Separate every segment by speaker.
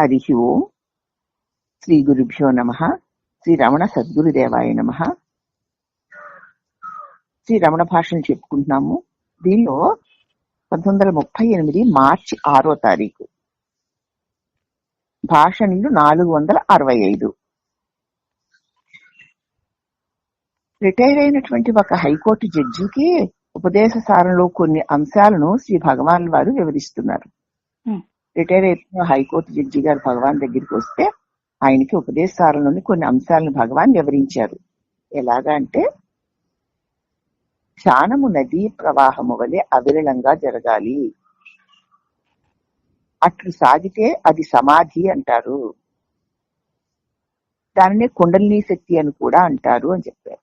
Speaker 1: హరి ఓం. శ్రీ గురుభ్యో నమ. శ్రీ రమణ సద్గురుదేవాయ నమ. శ్రీ రమణ భాషను చెప్పుకుంటున్నాము. దీనిలో పంతొమ్మిది వందల ముప్పై ఎనిమిది మార్చి ఆరో తారీఖు. భాషణలు నాలుగు వందల అరవై ఐదు. రిటైర్ అయినటువంటి ఒక హైకోర్టు జడ్జికి ఉపదేశ సారంలో కొన్ని అంశాలను శ్రీ భగవాన్ వారు వివరిస్తున్నారు. రిటైర్ అయిపోయిన హైకోర్టు జడ్జి గారు భగవాన్ దగ్గరికి వస్తే ఆయనకి ఉపదేశాలలోని కొన్ని అంశాలను భగవాన్ వివరించారు. ఎలాగా అంటే ధ్యానము నదీ ప్రవాహము వలె అవిరళంగా జరగాలి. అట్లు సాగితే అది సమాధి అంటారు. దానినే కుండలిని శక్తి అని కూడా అంటారు అని చెప్పారు.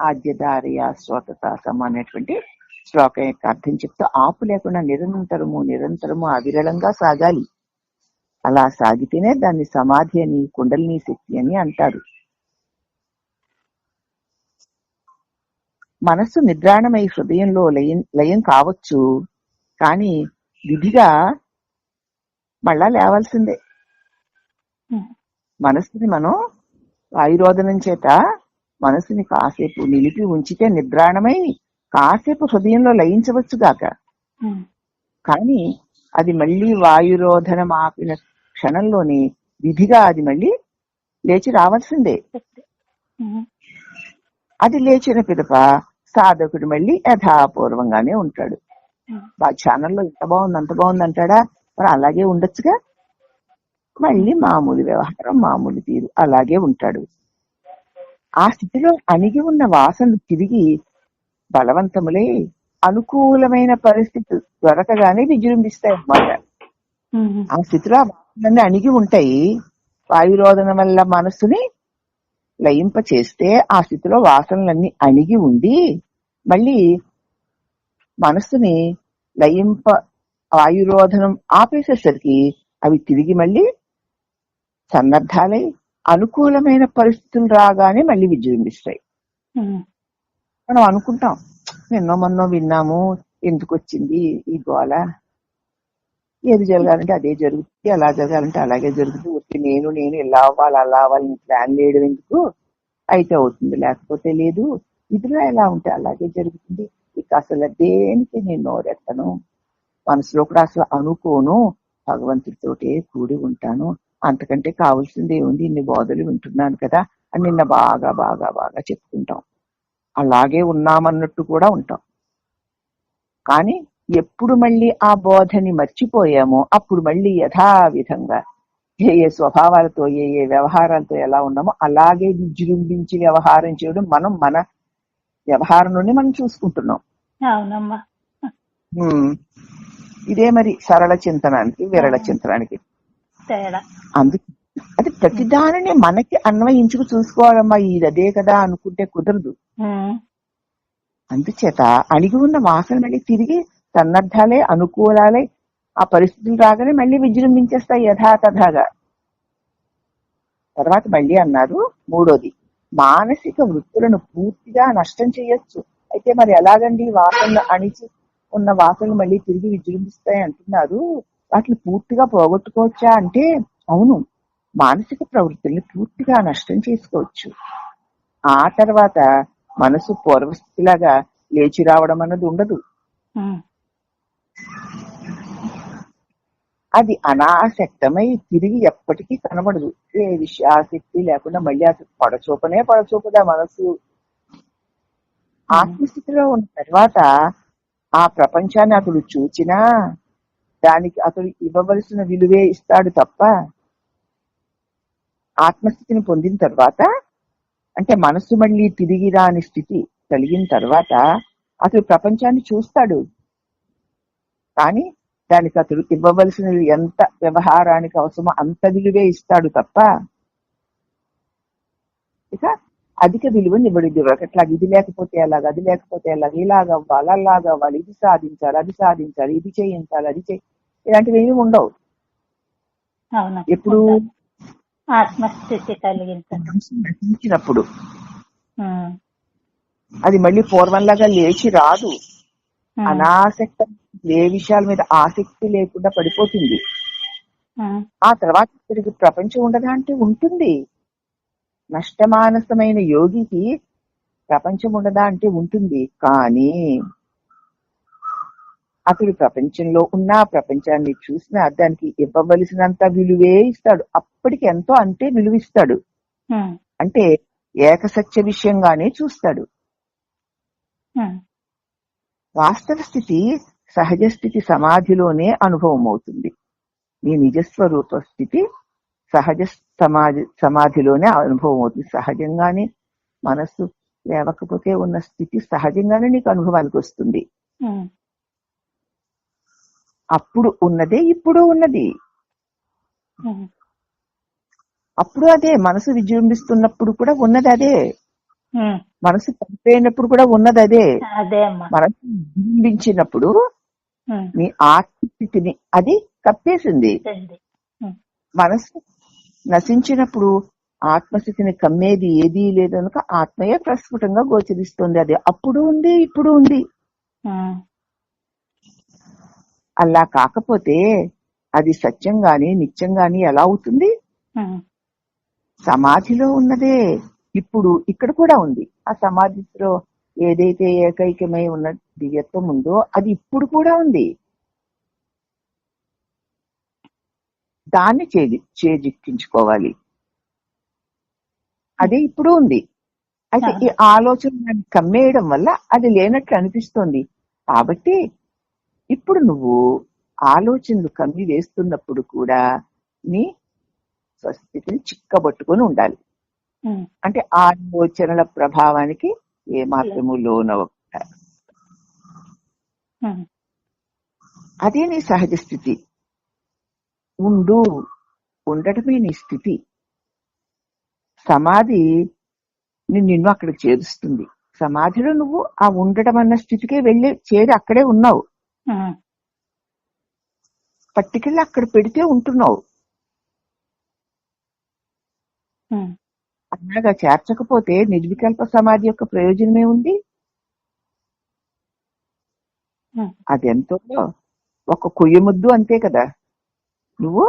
Speaker 1: ఆద్యధారయ సమ అనేటువంటి శ్లోకం యొక్క అర్థం చెప్తూ ఆపు లేకుండా నిరంతరము నిరంతరము అవిరళంగా సాగాలి. అలా సాగితేనే దాన్ని సమాధి అని కుండలిని శక్తి అని అంటారు. మనస్సు నిద్రాణమై హృదయంలో లయం లయం కావచ్చు కానీ విధిగా మళ్ళా లేవాల్సిందే. మనస్సుని మనం వాయురోధనం చేత మనసుని కాసేపు నిలిపి ఉంచితే నిద్రాణమై కాసేపు హృదయంలో లయించవచ్చు గాక
Speaker 2: ఉమ్,
Speaker 1: కానీ అది మళ్ళీ వాయురోధనం ఆపిన క్షణంలోనే విధిగా అది మళ్ళీ లేచి రావాల్సిందే. అది లేచిన పిదప సాధకుడు మళ్ళీ యథాపూర్వంగానే ఉంటాడు. ఛానల్లో ఇంత బాగుంది అంత బాగుంది అంటాడా? మరి అలాగే ఉండొచ్చుగా? మళ్ళీ మామూలు వ్యవహారం మామూలు తీరు అలాగే ఉంటాడు. ఆ స్థితిలో అణిగి ఉన్న వాసనలు తిరిగి బలవంతములై అనుకూలమైన పరిస్థితి దొరకగానే విజృంభిస్తాయి అన్నమాట. ఆ స్థితిలో ఆ వాసనలన్నీ అణిగి ఉంటాయి. వాయురోధన వల్ల మనస్సుని లయింప చేస్తే ఆ స్థితిలో వాసనలన్నీ అణిగి ఉండి మళ్ళీ మనస్సుని లయింప వాయురోధనం ఆపేసేసరికి అవి తిరిగి మళ్ళీ సన్నద్ధాలై అనుకూలమైన పరిస్థితులు రాగానే మళ్ళీ విజృంభిస్తాయి. మనం అనుకుంటాం నిన్నో మొన్నో విన్నాము ఎందుకు వచ్చింది ఈ గోల? ఏది జరగాలంటే అదే జరుగుతుంది అలా జరగాలంటే అలాగే జరుగుతుంది వచ్చి నేను నేను ఇలా అవ్వాలి అలా అవ్వాలి ప్లాన్ వేయడం ఎందుకు? అయితే అవుతుంది లేకపోతే లేదు. ఇదిలా ఎలా ఉంటే అలాగే జరుగుతుంది. ఇక అసలు దేనికి నేను నోరెత్తను? మనసులో కూడా అసలు అనుకోను. భగవంతుడితోటే కూడి ఉంటాను. అంతకంటే కావాల్సింది ఏముంది? ఇన్ని బోధలు వింటున్నాను కదా అని నిన్న బాగా బాగా బాగా చెప్పుకుంటాం. అలాగే ఉన్నామన్నట్టు కూడా ఉంటాం. కానీ ఎప్పుడు మళ్ళీ ఆ బోధని మర్చిపోయామో అప్పుడు మళ్ళీ యథావిధంగా ఏ ఏ స్వభావాలతో ఏ ఏ వ్యవహారాలతో ఎలా ఉన్నామో అలాగే విజృంభించి వ్యవహారం చేయడం మనం మన వ్యవహారం నుండి మనం చూసుకుంటున్నాం.
Speaker 2: అవునమ్మా.
Speaker 1: ఇదే మరి సరళ చింతనానికి విరళ చింతనానికి. అందుకే అది ప్రతిదానిని మనకి అన్వయించుకు చూసుకోవాలమ్మా ఇది అదే కదా అనుకుంటే కుదరదు. అందుచేత అణిగి ఉన్న వాసన మళ్ళీ తిరిగి సన్నద్ధాలే అనుకూలాలే ఆ పరిస్థితులు రాగానే మళ్ళీ విజృంభించేస్తాయి యథాతథాగా తర్వాత మళ్ళీ అన్నారు మూడోది మానసిక వృత్తులను పూర్తిగా నష్టం చేయొచ్చు. అయితే మరి ఎలాగండి వాసనలు అణిచి ఉన్న వాసనలు మళ్ళీ తిరిగి విజృంభిస్తాయి అంటున్నారు? వాటిని పూర్తిగా పోగొట్టుకోవచ్చా అంటే అవును. మానసిక ప్రవృత్తుల్ని పూర్తిగా నష్టం చేసుకోవచ్చు. ఆ తర్వాత మనసు పూర్వస్థితిలాగా లేచి రావడం అన్నది ఉండదు. అది అనాసక్తమై తిరిగి ఎప్పటికీ కనబడదు. ఏ విషయాసక్తి లేకుండా మళ్ళీ అసలు పడచూపనే పడచూపదా మనసు. ఆత్మస్థితిలో ఉన్న తర్వాత ఆ ప్రపంచాన్ని అతడు చూచినా దానికి అతడు ఇవ్వవలసిన విలువే ఇస్తాడు తప్ప ఆత్మస్థితిని పొందిన తర్వాత అంటే మనస్సు మళ్ళీ తిరిగి రాని స్థితి కలిగిన తర్వాత అతడు ప్రపంచాన్ని చూస్తాడు. కానీ దానికి అతడు ఇవ్వవలసినది ఎంత వ్యవహారానికి అవసరమో అంత విలువే ఇస్తాడు తప్ప ఇక అధిక విలువని ఇవ్వడు. ఇవ్వకట్లా ఇది లేకపోతే ఎలాగ అది లేకపోతే ఎలాగ ఇలాగ అవ్వాలి అలాగ అవ్వాలి ఇది సాధించాలి అది సాధించాలి ఇది చేయించాలి అది చేయి ఇలాంటివి ఏమి ఉండవు. ఎప్పుడు
Speaker 2: ఆత్మస్థితి ఉమ్,
Speaker 1: అది మళ్ళీ పూర్వంలాగా లేచి రాదు. అనాసక్త ఏ విషయాల మీద ఆసక్తి లేకుండా పడిపోతుంది. ఆ తర్వాత తిరిగి ప్రపంచం ఉండదా అంటే ఉంటుంది. నష్టమానసమైన యోగికి ప్రపంచం ఉండదా అంటే ఉంటుంది. కానీ అతడు ప్రపంచంలో ఉన్న ప్రపంచాన్ని చూసినా దానికి ఇవ్వవలసినంత విలువే ఇస్తాడు. అప్పటికి ఎంతో అంతే విలువ ఇస్తాడు
Speaker 2: ఉమ్,
Speaker 1: అంటే ఏకసత్య విషయంగానే చూస్తాడు. వాస్తవ స్థితి సహజ స్థితి సమాధిలోనే అనుభవం అవుతుంది నీ నిజస్వరూప స్థితి సహజ సమాధి సమాధిలోనే అనుభవం అవుతుంది సహజంగానే మనస్సు లేవకపోతే ఉన్న స్థితి సహజంగానే నీకు అనుభవానికి వస్తుంది. అప్పుడు ఉన్నదే ఇప్పుడు ఉన్నది. అప్పుడు అదే మనసు విజృంభిస్తున్నప్పుడు కూడా ఉన్నది అదే. మనసు పడిపోయినప్పుడు కూడా ఉన్నది అదే. మనసు విజృంభించినప్పుడు నీ ఆత్మస్థితిని అది కప్పేసింది. మనసు నశించినప్పుడు ఆత్మస్థితిని కమ్మేది ఏదీ లేదు కనుక ఆత్మయే ప్రస్ఫుటంగా గోచరిస్తుంది. అది అప్పుడు ఉంది ఇప్పుడు ఉంది. అలా కాకపోతే అది సత్యం గాని నిత్యం గాని ఎలా అవుతుంది? సమాధిలో ఉన్నదే. ఇప్పుడు ఇక్కడ కూడా ఉంది. ఆ సమాధిలో ఏదైతే ఏకైకమై ఉన్న దివ్యత్వం ఉందో అది ఇప్పుడు కూడా ఉంది. దాన్ని చేది చేజిక్కించుకోవాలి. అదే ఇప్పుడు ఉంది. అయితే ఈ ఆలోచన కమ్మేయడం వల్ల అది లేనట్లు అనిపిస్తోంది. కాబట్టి ఇప్పుడు నువ్వు ఆలోచనలు కమ్మి వేస్తున్నప్పుడు కూడా నీ స్వస్థితిని చిక్కబట్టుకొని ఉండాలి. అంటే ఆలోచనల ప్రభావానికి ఏ మాత్రము లోనవ్వకుండా
Speaker 2: ఉమ్,
Speaker 1: అదే నీ సహజ స్థితి. ఉండు ఉండటమే నీ స్థితి. సమాధి నిన్ను అక్కడికి చేరుస్తుంది. సమాధిలో నువ్వు ఆ ఉండటం అన్న స్థితికే వెళ్ళి చేరి అక్కడే ఉన్నావు. పట్టుకెళ్ళి అక్కడ పెడితే ఉంటున్నావు. అలాగా చేర్చకపోతే నిర్వికల్ప సమాధి యొక్క ప్రయోజనమే ఉంది? అదెంతో? ఒక కొయ్య ముద్దు అంతే కదా. నువ్వు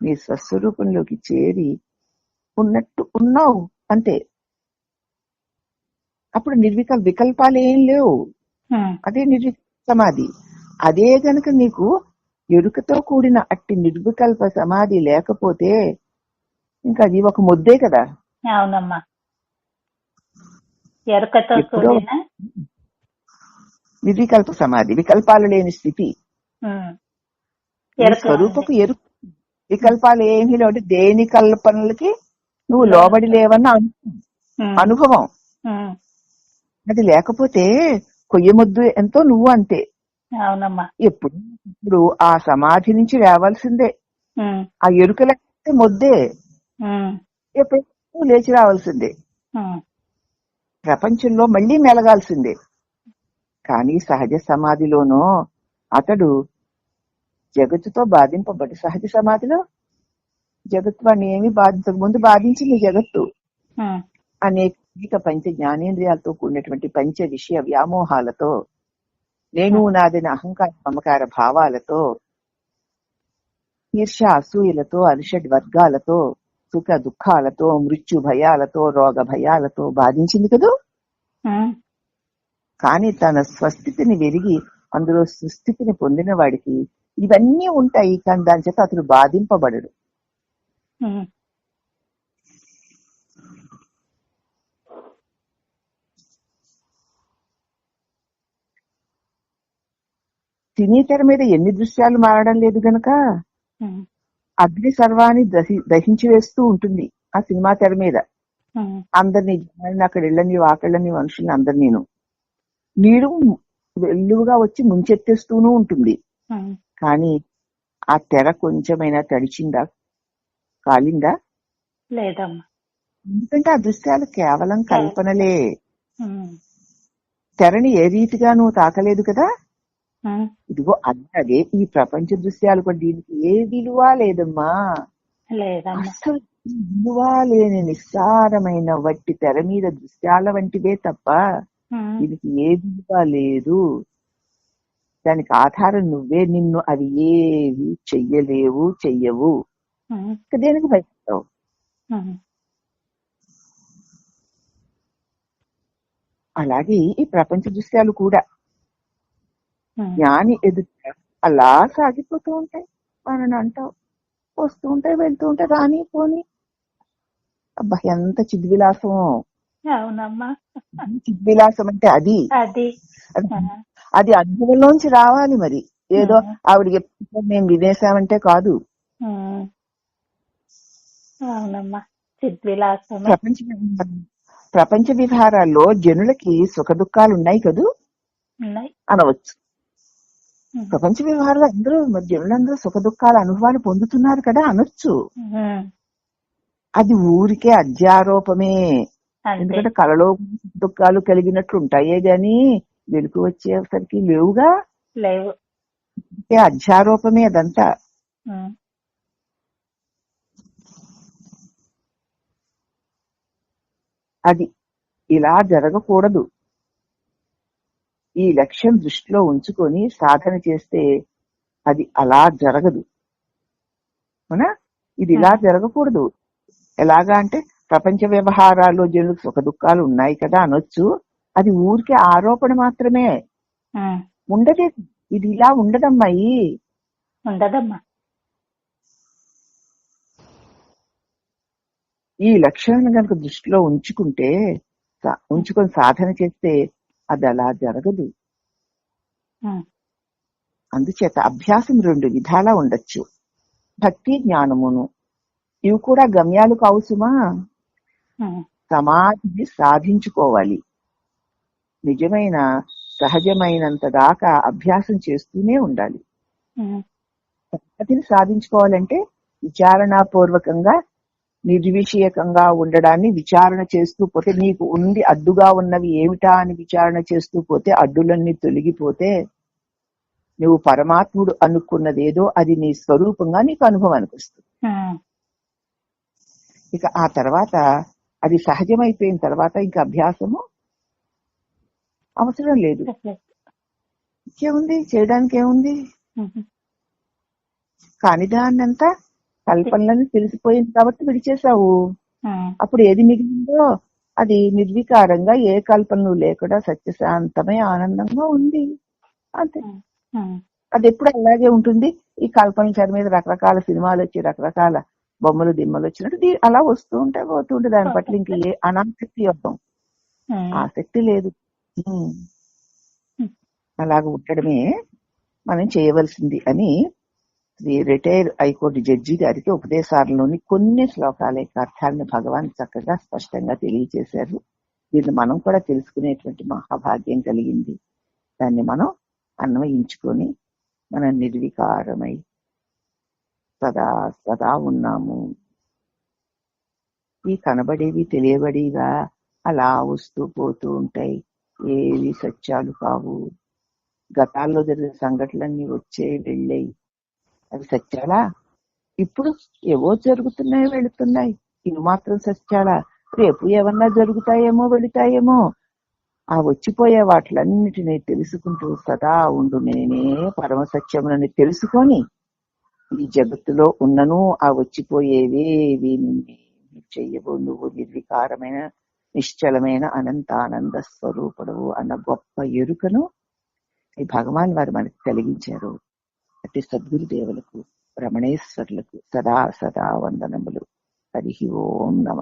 Speaker 1: నీ స్వస్వరూపంలోకి చేరి ఉన్నట్టు ఉన్నావు అంతే. అప్పుడు నిర్వికల్ వికల్పాలు ఏం లేవు అదే నిర్వికల్ప సమాధి. అదే గనుక నీకు ఎరుకతో కూడిన అట్టి నిర్వికల్ప సమాధి లేకపోతే ఇంకా అది ఒక ముద్దే కదా.
Speaker 2: అవునమ్మా. ఎరుకతో
Speaker 1: ఎప్పుడో-
Speaker 2: కూడిన
Speaker 1: నిర్వికల్ప సమాధి వికల్పాలు లేని స్థితి. స్వరూపకు ఎరుక వికల్పాలు ఏమీ లేవు దేని కల్పనలకి నువ్వు లోబడి లేవన్న అనుభవం. అది లేకపోతే కొయ్య ముద్దు ఎంతో నువ్వు అంతే.
Speaker 2: అవునమ్మా.
Speaker 1: ఎప్పుడు ఇప్పుడు ఆ సమాధి నుంచి లేవాల్సిందే
Speaker 2: ఉమ్,
Speaker 1: ఆ ఎరుక లేకపోతే ముద్దే. ఎప్పుడు లేచి రావాల్సిందే. ప్రపంచంలో మళ్ళీ మెలగాల్సిందే. కానీ సహజ సమాధిలోనో అతడు జగత్తుతో బాధింపబడి సహజ సమాధిలో జగత్తు వాడిని ఏమి బాధించక ముందు బాధించింది జగత్తు. అనేక పంచ జ్ఞానేంద్రియాలతో కూడినటువంటి పంచ విషయ వ్యామోహాలతో నేను నాదిన అహంకార మమకార భావాలతో ఈర్ష అసూయలతో అరిషడ్ వర్గాలతో సుఖ దుఃఖాలతో మృత్యు భయాలతో రోగ భయాలతో బాధించింది కదూ? కానీ తన స్వస్థితిని వెరిగి అందులో సుస్థితిని పొందిన వాడికి ఇవన్నీ ఉంటాయి కానీ దాని చేత అతడు బాధింపబడడు. సినీ తెర మీద ఎన్ని దృశ్యాలు మారడం లేదు గనక? అగ్ని సర్వాన్ని దహి దహించి వేస్తూ ఉంటుంది ఆ సినిమా తెర మీద. అందరినీ జనాన్ని అక్కడ ఇళ్ళని వాకళ్ళని మనుషుల్ని అందరినీను నీరు వెల్లువగా వచ్చి ముంచెత్తేస్తూనూ ఉంటుంది. కానీ ఆ తెర కొంచెమైనా తడిచిందా? కాలిందా?
Speaker 2: లేదమ్మా.
Speaker 1: ఎందుకంటే ఆ దృశ్యాలు కేవలం కల్పనలే. తెరని ఏ రీతిగా నువ్వు తాకలేదు కదా? ఇదిగో అదే ఈ ప్రపంచ దృశ్యాలు కూడా దీనికి ఏ విలువ లేదమ్మా. అసలు విలువ లేని నిస్సారమైన వట్టి తెర మీద దృశ్యాల వంటివే తప్ప దీనికి ఏ విలువ లేదు. దానికి ఆధారం నువ్వే నిన్ను అవి ఏవి చెయ్యలేవు చెయ్యవు. దేనికి భయపడతావు? అలాగే ఈ ప్రపంచ దృశ్యాలు కూడా జ్ఞాని ఎదుట అలా సాగిపోతూ ఉంటాయి. మనని అంటావు. వస్తూ ఉంటాయి వెళ్తూ ఉంటాయి రాని పోని. అబ్బా ఎంత చిద్విలాసం
Speaker 2: అవునమ్మా.
Speaker 1: చిద్విలాసం అంటే అది.
Speaker 2: అది.
Speaker 1: అది- అనుభవంలోంచి రావాలి మరి. ఏదో
Speaker 2: ఉమ్.
Speaker 1: ఆవిడ చెప్తే మేము వినేసామంటే కాదు.
Speaker 2: అవునమ్మా.
Speaker 1: ప్రపంచ ప్రపంచ వ్యవహారాల్లో జనులకి సుఖ దుఃఖాలు ఉన్నాయి కదూ?
Speaker 2: ఉన్నాయి.
Speaker 1: అనవచ్చు. ప్రపంచ వ్యవహారాలు అందరూ జనులందరూ సుఖ దుఃఖాల అనుభవాన్ని పొందుతున్నారు కదా అనొచ్చు. అది ఊరికే అధ్యారోపమే. ఎందుకంటే కలలో సుఖ దుఃఖాలు కలిగినట్లు ఉంటాయే గాని వెలుగు వచ్చేసరికి లేవుగా?
Speaker 2: లేవు.
Speaker 1: అధ్యారోపమే అదంతా. అది ఇలా జరగకూడదు. ఈ లక్ష్యం దృష్టిలో ఉంచుకొని సాధన చేస్తే అది అలా జరగదు. అవునా? ఇది ఇలా జరగకూడదు. ఎలాగా అంటే ప్రపంచ వ్యవహారాల్లో జనులకు సుఖ దుఃఖాలు ఉన్నాయి కదా అనొచ్చు. అది ఊరికే ఆరోపణ మాత్రమే. ఉండదే. ఇది ఇలా ఉండదమ్మాయి
Speaker 2: ఉండదమ్మా.
Speaker 1: ఈ లక్ష్యాన్ని కనుక దృష్టిలో ఉంచుకుంటే ఉంచుకొని సాధన చేస్తే అది అలా జరగదు. అందుచేత అభ్యాసం రెండు విధాలా ఉండొచ్చు. భక్తి జ్ఞానమును. ఇవి కూడా గమ్యాలు కావు సుమా.
Speaker 2: ఉమ్,
Speaker 1: సమాధిని సాధించుకోవాలి. నిజమైన సహజమైనంత దాకా అభ్యాసం చేస్తూనే ఉండాలి. సమాధిని సాధించుకోవాలంటే విచారణాపూర్వకంగా నిర్విషయకంగా ఉండడాన్ని విచారణ చేస్తూ పోతే నీకు ఉండి అడ్డుగా ఉన్నవి ఏమిటా అని విచారణ చేస్తూ పోతే అడ్డులన్నీ తొలగిపోతే నువ్వు పరమాత్ముడు అనుకున్నదేదో అది నీ స్వరూపంగా నీకు అనుభవానికి వస్తుంది ఇక ఆ తర్వాత అది సహజమైపోయిన తర్వాత ఇంకా అభ్యాసము అవసరం లేదు. ఇంకేముంది? చేయడానికి ఏముంది కాని దాన్నంతా కల్పనలని తెలిసిపోయింది కాబట్టి విడిచేశావు. అప్పుడు ఏది మిగిలిందో అది నిర్వికారంగా ఏ కల్పనలు లేకుండా సత్యశాంతమై ఆనందంగా ఉంది. అంతే. అది ఎప్పుడు అలాగే ఉంటుంది. ఈ కల్పనల తెర మీద రకరకాల సినిమాలు వచ్చి రకరకాల బొమ్మలు దిమ్మలు వచ్చినట్టు అలా వస్తూ ఉంటాయి పోతూ ఉంటాయి దాని పట్ల ఇంక ఏ అనాసక్తి యోగం.
Speaker 2: ఉమ్,
Speaker 1: ఆసక్తి లేదు. అలాగ ఉండడమే మనం చేయవలసింది అని రిటైర్ హైకోర్టు జడ్జి గారికి ఉపదేశాలలోని కొన్ని శ్లోకాల యొక్క అర్థాలను భగవాన్ చక్కగా స్పష్టంగా తెలియజేశారు దీన్ని మనం కూడా తెలుసుకునేటువంటి మహాభాగ్యం కలిగింది. దాన్ని మనం అన్వయించుకొని మనం నిర్వికారమై సదా సదా ఉన్నాము. ఈ కనబడేవి తెలియబడిగా అలా వస్తూ పోతూ ఉంటాయి. ఏవి సత్యాలు కావు. గతాల్లో జరిగిన సంఘటనలన్నీ వచ్చే వెళ్ళాయి. అవి సత్యాలా? ఇప్పుడు ఏవో జరుగుతున్నాయి వెళుతున్నాయి. ఇవి మాత్రం సత్యాలా? రేపు ఏమన్నా జరుగుతాయేమో వెళుతాయేమో? ఆ వచ్చిపోయే వాటిలన్నిటినీ తెలుసుకుంటూ సదా ఉండు నేనే పరమ సత్యమునని తెలుసుకొని ఈ జగత్తులో ఉన్నను ఆ వచ్చిపోయేవేవి నిన్నే చెయ్యవు. నువ్వు నిర్వికారమైన నిశ్చలమైన అనంతానంద స్వరూపుడు అన్న గొప్ప ఎరుకను ఈ భగవాన్ వారు మనకి కలిగించారు. అతి సద్గురుదేవులకు రమణేశ్వరులకు రమణేశ్వర్లకు సదా సదా వందనములు. హరి ఓం నమ.